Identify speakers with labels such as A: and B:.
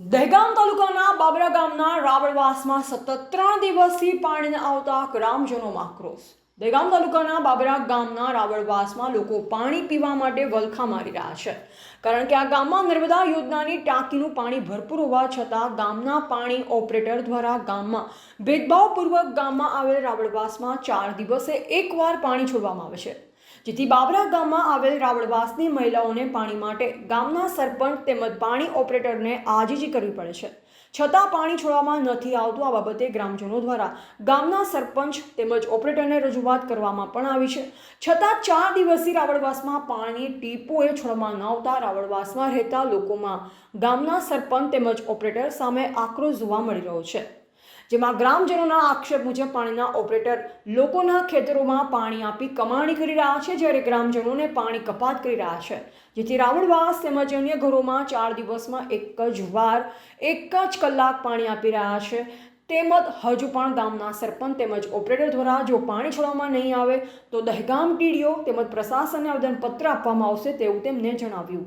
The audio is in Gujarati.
A: દહેગામ તાલુકાના બાબરા ગામના રાવળવાસમાં સતત ત્રણ દિવસથી પાણી આવતા ગ્રામજનોમાં આક્રોશ. દહેગામ તાલુકાના બાબરા ગામના રાવળવાસમાં લોકો પાણી પીવા માટે વલખા મારી રહ્યા છે. કારણ કે આ ગામમાં નર્મદા યોજનાની ટાંકીનું પાણી ભરપૂર હોવા છતાં ગામના પાણી ઓપરેટર દ્વારા ગામમાં ભેદભાવપૂર્વક ગામમાં આવેલ રાવળવાસમાં ચાર દિવસે એકવાર પાણી છોડવામાં આવે છે. જેથી બાબરા ગામમાં આવેલ રાવળવાસની મહિલાઓને પાણી માટે ગામના સરપંચ તેમજ પાણી ઓપરેટરને આજીજી કરવી પડે છે. છતાં પાણી છોડવામાં નથી આવતું, આ બાબતે ગ્રામજનો દ્વારા ગામના સરપંચ તેમજ ઓપરેટરને રજૂઆત કરવામાં પણ આવી છે. છતાં ચાર દિવસથી રાવળવાસમાં પાણી ટીપોએ છોડવામાં ન આવતા રાવળવાસમાં રહેતા લોકોમાં ગામના સરપંચ તેમજ ઓપરેટર સામે આક્રોશ જોવા મળી રહ્યો છે. જેમાં ગ્રામજનોના આક્ષેપ મુજબ પાણીના ઓપરેટર લોકોના ખેતરોમાં પાણી આપી કમાણી કરી રહ્યા છે જ્યારે ગ્રામજનોને પાણી કપાત કરી રહ્યા છે. જેથી રાવણવાસ તેમજ અન્ય ઘરોમાં ચાર દિવસમાં એક જ વાર એક જ કલાક પાણી આપી રહ્યા છે. તેમજ હજુ પણ ગામના સરપંચ તેમજ ઓપરેટર દ્વારા જો પાણી છોડવામાં નહીં આવે તો દહેગામ ટીડીઓ તેમજ પ્રશાસનને આવેદનપત્ર આપવામાં આવશે તેવું તેમને જણાવ્યું.